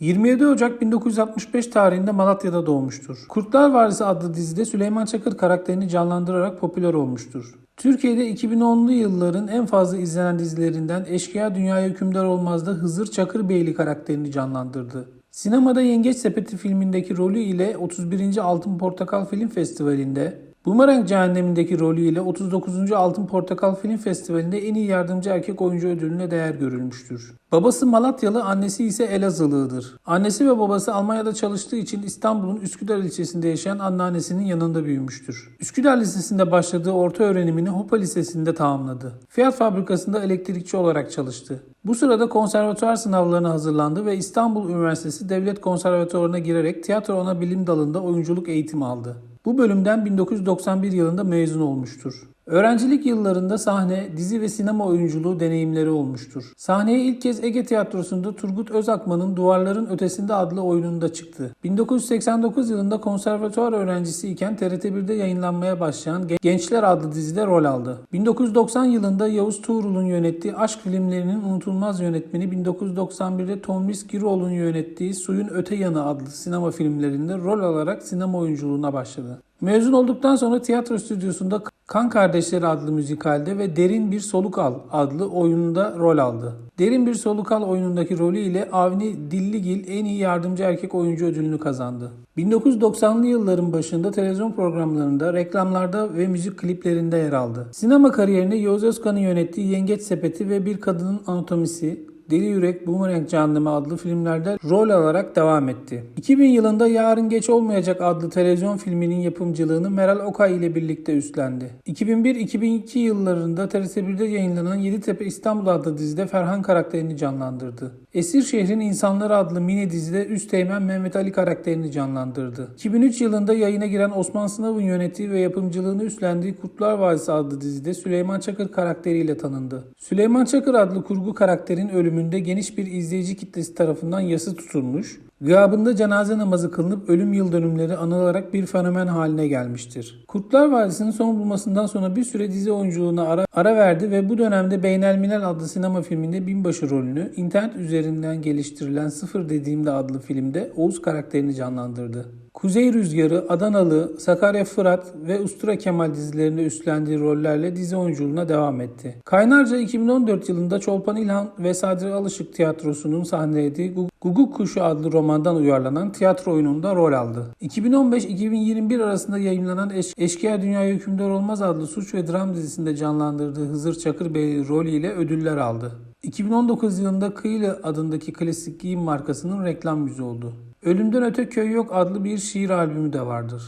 27 Ocak 1965 tarihinde Malatya'da doğmuştur. Kurtlar Vadisi adlı dizide Süleyman Çakır karakterini canlandırarak popüler olmuştur. Türkiye'de 2010'lu yılların en fazla izlenen dizilerinden Eşkıya Dünyaya Hükümdar Olmaz'da Hızır Çakırbeyli karakterini canlandırdı. Sinemada Yengeç Sepeti filmindeki rolü ile 31. Altın Portakal Film Festivali'nde, Bumerang Cehennemi'ndeki rolü ile 39. Altın Portakal Film Festivali'nde en iyi yardımcı erkek oyuncu ödülüne değer görülmüştür. Babası Malatyalı, annesi ise Elazığlı'dır. Annesi ve babası Almanya'da çalıştığı için İstanbul'un Üsküdar ilçesinde yaşayan anneannesinin yanında büyümüştür. Üsküdar Lisesi'nde başladığı orta öğrenimini Hopa Lisesi'nde tamamladı. Fiyat fabrikasında elektrikçi olarak çalıştı. Bu sırada konservatuar sınavlarına hazırlandı ve İstanbul Üniversitesi Devlet Konservatuvarı'na girerek tiyatro ana bilim dalında oyunculuk eğitimi aldı. Bu bölümden 1991 yılında mezun olmuştur. Öğrencilik yıllarında sahne, dizi ve sinema oyunculuğu deneyimleri olmuştur. Sahneye ilk kez Ege Tiyatrosu'nda Turgut Özakman'ın Duvarların Ötesinde adlı oyununda çıktı. 1989 yılında konservatuvar öğrencisi iken TRT1'de yayınlanmaya başlayan Gençler adlı dizide rol aldı. 1990 yılında Yavuz Tuğrul'un yönettiği aşk filmlerinin unutulmaz yönetmeni 1991'de Tomris Giroğlu'nun yönettiği Suyun Öte Yanı adlı sinema filmlerinde rol alarak sinema oyunculuğuna başladı. Mezun olduktan sonra tiyatro stüdyosunda Kan Kardeşleri adlı müzikalde ve Derin Bir Soluk Al adlı oyununda rol aldı. Derin Bir Soluk Al oyunundaki rolü ile Avni Dilligil en iyi yardımcı erkek oyuncu ödülünü kazandı. 1990'lı yılların başında televizyon programlarında, reklamlarda ve müzik kliplerinde yer aldı. Sinema kariyerinde Yavuz Özkan'ın yönettiği Yengeç Sepeti ve Bir Kadının Anatomisi, Deli Yürek, Boomerang Cehennemi adlı filmlerde rol alarak devam etti. 2000 yılında Yarın Geç Olmayacak adlı televizyon filminin yapımcılığını Meral Okay ile birlikte üstlendi. 2001-2002 yıllarında TRT1'de yayınlanan Yeditepe İstanbul adlı dizide Ferhan karakterini canlandırdı. Esir Şehrin İnsanları adlı mini dizide Üsteğmen Mehmet Ali karakterini canlandırdı. 2003 yılında yayına giren Osman Sınav'ın yönettiği ve yapımcılığını üstlendiği Kurtlar Vadisi adlı dizide Süleyman Çakır karakteriyle tanındı. Süleyman Çakır adlı kurgu karakterin ölümünde geniş bir izleyici kitlesi tarafından yası tutulmuş, gıyabında cenaze namazı kılınıp ölüm yıl dönümleri anılarak bir fenomen haline gelmiştir. Kurtlar Vadisi'nin son bulmasından sonra bir süre dizi oyunculuğuna ara, ara verdi ve bu dönemde Beynelmilel adlı sinema filminde binbaşı rolünü, internet üzerinden geliştirilen Sıfır Dediğimde adlı filmde Oğuz karakterini canlandırdı. Kuzey Rüzgarı, Adanalı, Sakarya Fırat ve Ustura Kemal dizilerinde üstlendiği rollerle dizi oyunculuğuna devam etti. Kaynarca 2014 yılında Çolpan İlhan ve Sadri Alışık Tiyatrosu'nun sahnelediği Guguk Kuşu adlı romandan uyarlanan tiyatro oyununda rol aldı. 2015-2021 arasında yayınlanan Eş Eşkıya Dünyaya Hükümdar Olmaz adlı suç ve dram dizisinde canlandırdığı Hızır Çakır Bey rolüyle ödüller aldı. 2019 yılında Kıyılı adındaki klasik giyim markasının reklam yüzü oldu. Ölümden Öte Köy Yok adlı bir şiir albümü de vardır.